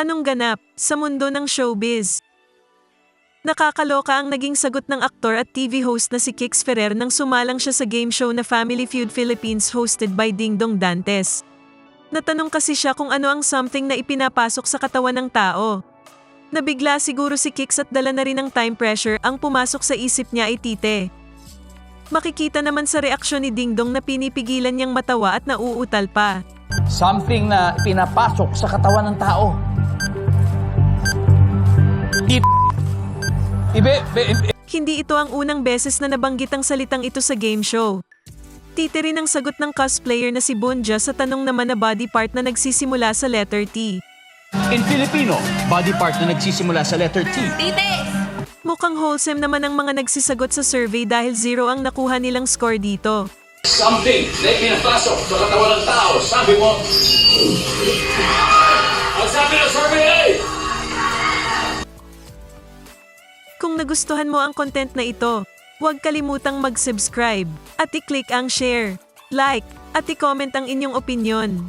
Anong ganap sa mundo ng showbiz? Nakakaloka ang naging sagot ng aktor at TV host na si Kix Ferrer nang sumalang siya sa game show na Family Feud Philippines hosted by Ding Dong Dantes. Natanong kasi siya kung ano ang something na ipinapasok sa katawan ng tao. Nabigla siguro si Kix at dala na rin ng time pressure ang pumasok sa isip niya ay tite. Makikita naman sa reaksyon ni Ding Dong na pinipigilan niyang matawa at nauutal pa. Something na pinapasok sa katawan ng tao. It... Ibe, be, ibe- Hindi ito ang unang beses na nabanggit ang salitang ito sa game show. Tite rin ang sagot ng cosplayer na si Bunja sa tanong naman na body part na nagsisimula sa letter T. in Filipino, body part na nagsisimula sa letter T. Mukhang wholesome naman ang mga nagsisagot sa survey dahil zero ang nakuha nilang score dito. something na pinapasok sa katawan ng tao. Sabi mo, Kung nagustuhan mo ang content na ito, huwag kalimutang mag-subscribe at i-click ang share, like, at i-comment ang inyong opinion.